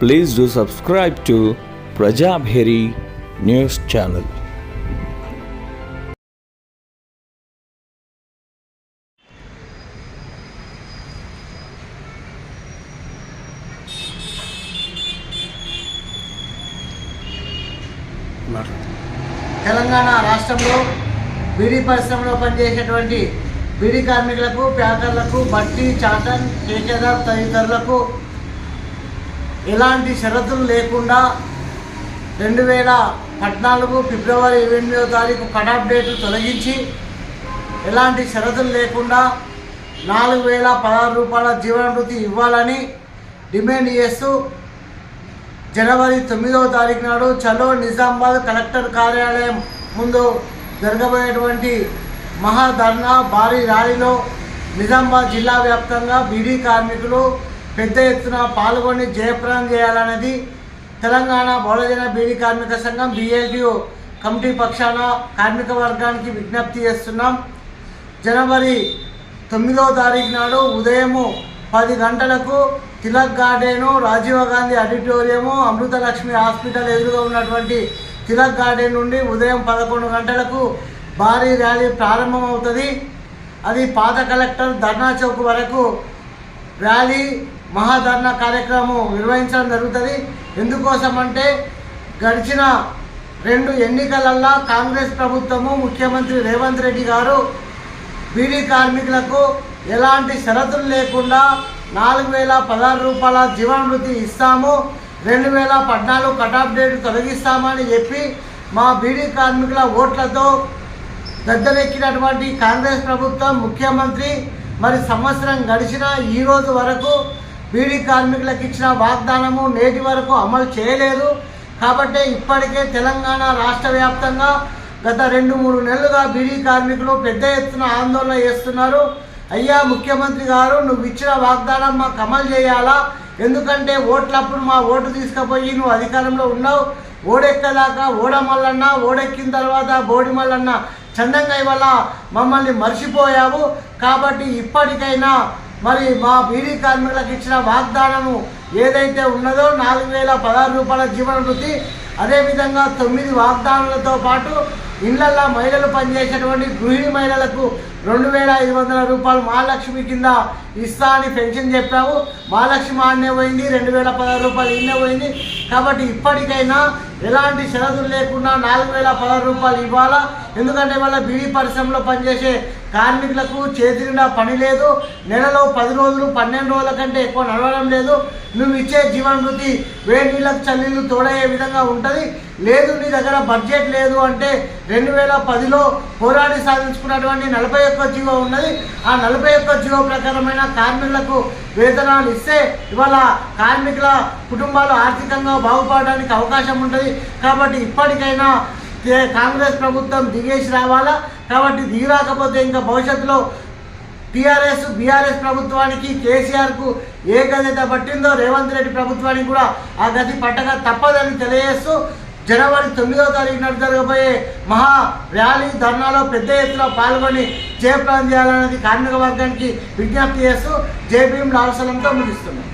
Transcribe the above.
Please do subscribe to Prajabheri news channel. Telangana రాష్ట్రంలో బీడీ పరిశ్రమలో పనిచేసేటువంటి బీడీ కార్మికులకు ప్యాకర్లకు బట్టి చాటన్ కేకేదార్ తదితరులకు ఎలాంటి షరతులు లేకుండా రెండు వేల పద్నాలుగు ఫిబ్రవరి ఎనిమిదవ తారీఖు కటాఫ్ డేట్లు తొలగించి ఎలాంటి షరతులు లేకుండా నాలుగు వేల పదహారు రూపాయల జీవనభృతి ఇవ్వాలని డిమాండ్ చేస్తూ జనవరి తొమ్మిదవ తారీఖు నాడు చలో నిజామాబాద్ కలెక్టర్ కార్యాలయం ముందు జరగబోయేటువంటి మహాధర్నా భారీ ర్యాలీలో నిజామాబాద్ జిల్లా వ్యాప్తంగా బీడీ కార్మికులు పెద్ద ఎత్తున పాల్గొని జయప్రదం చేయాలనేది తెలంగాణ బహుళజన బీడీ కార్మిక సంఘం బిఎల్డిఓ కమిటీ పక్షాన కార్మిక వర్గానికి విజ్ఞప్తి చేస్తున్నాం. జనవరి తొమ్మిదవ తారీఖు నాడు ఉదయము పది గంటలకు Tilak garden Rajiv Gandhi auditorium Amruthalakshmi hospital ఎదురుగా ఉన్నటువంటి తిలక్ గార్డెన్ నుండి ఉదయం పదకొండు గంటలకు భారీ ర్యాలీ ప్రారంభమవుతుంది. అది పాత కలెక్టర్ ధర్నా చౌక్ వరకు ర్యాలీ మహాధర్నా కార్యక్రమం నిర్వహించడం జరుగుతుంది. ఎందుకోసం అంటే గడిచిన రెండు ఎన్నికలల్లో కాంగ్రెస్ ప్రభుత్వము ముఖ్యమంత్రి రేవంత్ రెడ్డి గారు బీడీ కార్మికులకు ఎలాంటి షరతులు లేకుండా నాలుగు వేల పదహారు రూపాయల జీవనవృత్తి ఇస్తాము రెండు వేల పద్నాలుగు కటాఫ్ డేట్ తొలగిస్తామని చెప్పి మా బీడీ కార్మికుల ఓట్లతో గద్దెనెక్కినటువంటి కాంగ్రెస్ ప్రభుత్వం ముఖ్యమంత్రి మరి సంవత్సరం గడిచిన ఈరోజు వరకు బీడీ కార్మికులకు ఇచ్చిన వాగ్దానము నేటి వరకు అమలు చేయలేదు. కాబట్టి ఇప్పటికే తెలంగాణ రాష్ట్ర వ్యాప్తంగా గత రెండు మూడు నెలలుగా బీడీ కార్మికులు పెద్ద ఎత్తున ఆందోళన చేస్తున్నారు. అయ్యా ముఖ్యమంత్రి గారు నువ్వు ఇచ్చిన వాగ్దానం మాకు అమలు చేయాలా? ఎందుకంటే ఓట్లప్పుడు మా ఓటు తీసుకుపోయి నువ్వు అధికారంలో ఉన్నావు. ఓడెక్కదాకా? ఓడమల్లన్న ఓడెక్కిన తర్వాత బోడిమల్లన్న చందంగా ఇవాళ మమ్మల్ని మర్చిపోయావు. కాబట్టి ఇప్పటికైనా మరి మా బీడీ కార్మికులకు ఇచ్చిన వాగ్దానము ఏదైతే ఉన్నదో నాలుగు వేల పదహారు రూపాయల జీవన వృత్తి అదేవిధంగా తొమ్మిది వాగ్దానాలతో పాటు ఇళ్ళల్లో మహిళలు పనిచేసేటువంటి గృహిణి మహిళలకు రెండు వేల ఐదు వందల రూపాయలు మహాలక్ష్మి కింద ఇస్తా అని పెన్షన్ చెప్పావు. మహాలక్ష్మి ఆడనే పోయింది రెండు వేల పదహారు రూపాయలు ఇన్నే పోయింది. కాబట్టి ఇప్పటికైనా ఎలాంటి షరతులు లేకుండా నాలుగు వేల పదహారు రూపాయలు ఇవ్వాలా? ఎందుకంటే వాళ్ళ బీడీ పరిశ్రమలో పనిచేసే కార్మికులకు చేతి నిండా పని లేదు. నెలలో పది రోజులు పన్నెండు రోజుల కంటే ఎక్కువ నడవడం లేదు. నువ్వు ఇచ్చే జీవనభృతి వేడి నీళ్ళకు చల్లీలు తోడయ్యే విధంగా ఉంటుంది. లేదు నీ దగ్గర బడ్జెట్ లేదు అంటే రెండు వేల పదిలో పోరాడి సాధించుకున్నటువంటి నలభై ఒక్క జీవో ఉన్నది. ఆ నలభై ఒక్క జీవో ప్రకారమైన కార్మికులకు వేతనాలు ఇస్తే ఇవాళ కార్మికుల కుటుంబాలు ఆర్థికంగా బాగుపడడానికి అవకాశం ఉంటుంది. కాబట్టి ఇప్పటికైనా కాంగ్రెస్ ప్రభుత్వం దిగేసి రావాలా? కాబట్టి దిగి రాకపోతే ఇంకా భవిష్యత్తులో టీఆర్ఎస్ బీఆర్ఎస్ ప్రభుత్వానికి కేసీఆర్కు ఏ గది అయితే పట్టిందో రేవంత్ రెడ్డి ప్రభుత్వానికి కూడా ఆ గది పట్టక తప్పదని తెలియజేస్తూ జనవరి తొమ్మిదవ తారీఖు నాడు జరగబోయే మహా ర్యాలీ ధర్నాలో పెద్ద ఎత్తున పాల్గొని జయప్రదం చేయాలనేది కార్మిక వర్గానికి విజ్ఞప్తి చేస్తూ జేబీఎం లాల్సలంతో ముగిస్తున్నాం.